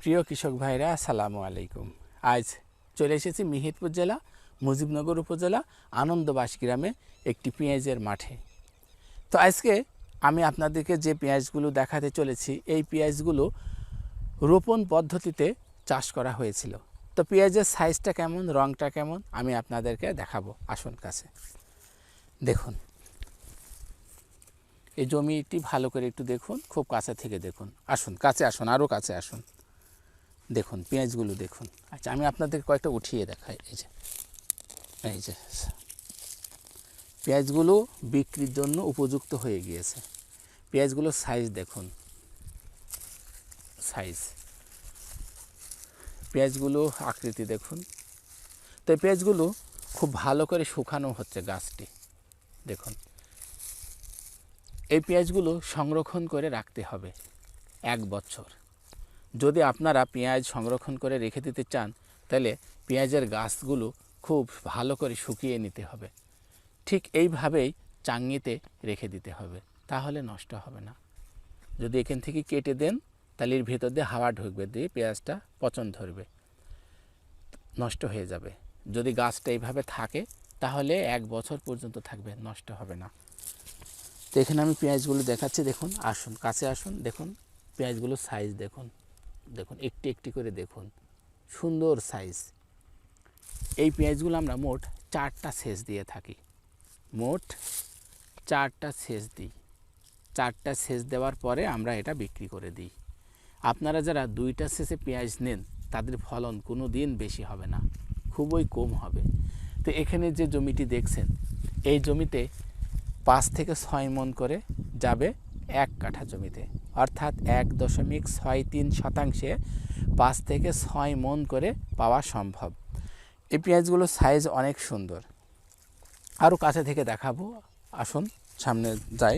প্রিয় কৃষক ভাইরা, আসসালামু আলাইকুম। আজ চলে এসেছি মিহিরপুর জেলা, মুজিবনগর উপজেলা, আনন্দবাস গ্রামে একটি পেঁয়াজের মাঠে। তো আজকে আমি আপনাদেরকে যে পেঁয়াজগুলো দেখাতে চলেছি, এই পেঁয়াজগুলো রোপণ পদ্ধতিতে চাষ করা হয়েছিল। তো পেঁয়াজের সাইজটা কেমন রঙটা কেমন, আমি আপনাদেরকে দেখাবো আসুন কাছে। দেখুন। এই জমিটি ভালো করে একটু দেখুন, খুব কাছে থেকে দেখুন। আসুন, কাছে আসুন আরও কাছে আসুন। দেখুন, পেঁয়াজগুলো দেখুন। আচ্ছা আমি আপনাদের কয়েকটা উঠিয়ে দেখাই, এই যে এই যে, পেঁয়াজগুলো বিক্রির জন্য উপযুক্ত হয়ে গিয়েছে। পেঁয়াজগুলোর সাইজ দেখুন। সাইজ পেঁয়াজগুলো আকৃতি দেখুন। তো এই পেঁয়াজগুলো খুব ভালো করে শুকানো হচ্ছে গাছটি, দেখুন। এই পেঁয়াজগুলো সংরক্ষণ করে রাখতে হবে এক বছর। যদি আপনারা পেঁয়াজ সংরক্ষণ করে রেখে দিতে চান, তাহলে পেঁয়াজের গাছগুলো খুব ভালো করে শুকিয়ে নিতে হবে। ঠিক এইভাবেই চাঙিতে রেখে দিতে হবে, তাহলে নষ্ট হবে না। যদি এখান থেকে কেটে দেন, তাহলে এর ভেতর দিয়ে হাওয়া ঢুকবে, দিয়ে পেঁয়াজটা পচন ধরবে, নষ্ট হয়ে যাবে। যদি গাছটা এইভাবে থাকে, তাহলে এক বছর পর্যন্ত থাকবে, নষ্ট হবে না। তো এখানে আমি পেঁয়াজগুলো দেখাচ্ছি, দেখুন, আসুন, কাছে আসুন, দেখুন, পেঁয়াজগুলোর সাইজ দেখুন। দেখুন, একটি একটি করে দেখুন। সুন্দর সাইজ এই পেঁয়াজগুলো আমরা মোট চারটা সেচ দিয়ে থাকি। মোট চারটা সেচ দিই। চারটা সেচ দেওয়ার পরে আমরা এটা বিক্রি করে দিই। আপনারা যারা দুইটা সেচে পেঁয়াজ নেন, তাদের ফলন কোনো দিন বেশি হবে না। খুবই কম হবে। তো এখানে যে জমিটি দেখছেন, এই জমিতে পাঁচ থেকে ছয় মন করে যাবে এক কাঠা জমিতে। অর্থাৎ এক দশমিক ছয় তিন শতাংশে পাঁচ থেকে ছয় মন করে পাওয়া সম্ভব। এই পেঁয়াজগুলোর সাইজ অনেক সুন্দর। আরও কাছে থেকে দেখাবো। আসুন, সামনে যাই।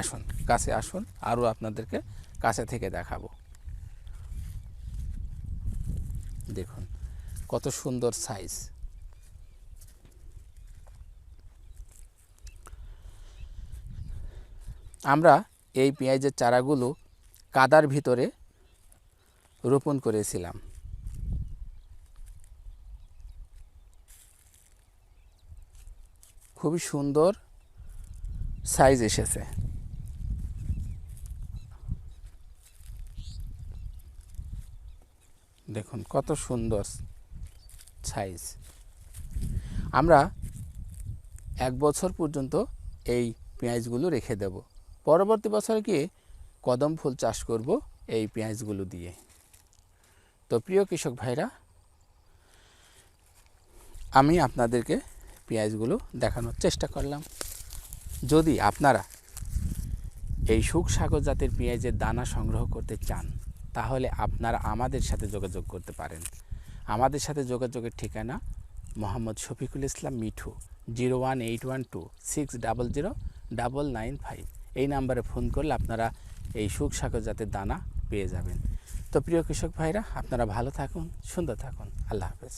আসুন, কাছে আসুন। আরও আপনাদেরকে কাছে থেকে দেখাবো। দেখুন, কত সুন্দর সাইজ আমরা এই পেঁয়াজের চারাগুলো কাদার ভিতরে রোপণ করেছিলাম। খুবই সুন্দর সাইজ এসেছে। দেখুন কত সুন্দর সাইজ। আমরা এক বছর পর্যন্ত এই পেঁয়াজগুলো রেখে দেব। পরবর্তী বছর গিয়ে কদম ফুল চাষ করব এই পেঁয়াজগুলো দিয়ে? তো প্রিয় কৃষক ভাইরা, আমি আপনাদেরকে পেঁয়াজগুলো দেখানোর চেষ্টা করলাম। যদি আপনারা এই সুখ সাগর জাতের পেঁয়াজের দানা সংগ্রহ করতে চান, তাহলে আপনারা আমাদের সাথে যোগাযোগ করতে পারেন। আমাদের সাথে যোগাযোগের ঠিকানা Mohammad Shafiqul Islam Mithu, zero one eight one two six double zero double nine five. এই নাম্বারে ফোন করলে আপনারা এই সুখ সাগর জাতের দানা পেয়ে যাবেন। তো প্রিয় কৃষক ভাইরা, আপনারা ভালো থাকুন, সুন্দর থাকুন। আল্লাহ হাফেজ।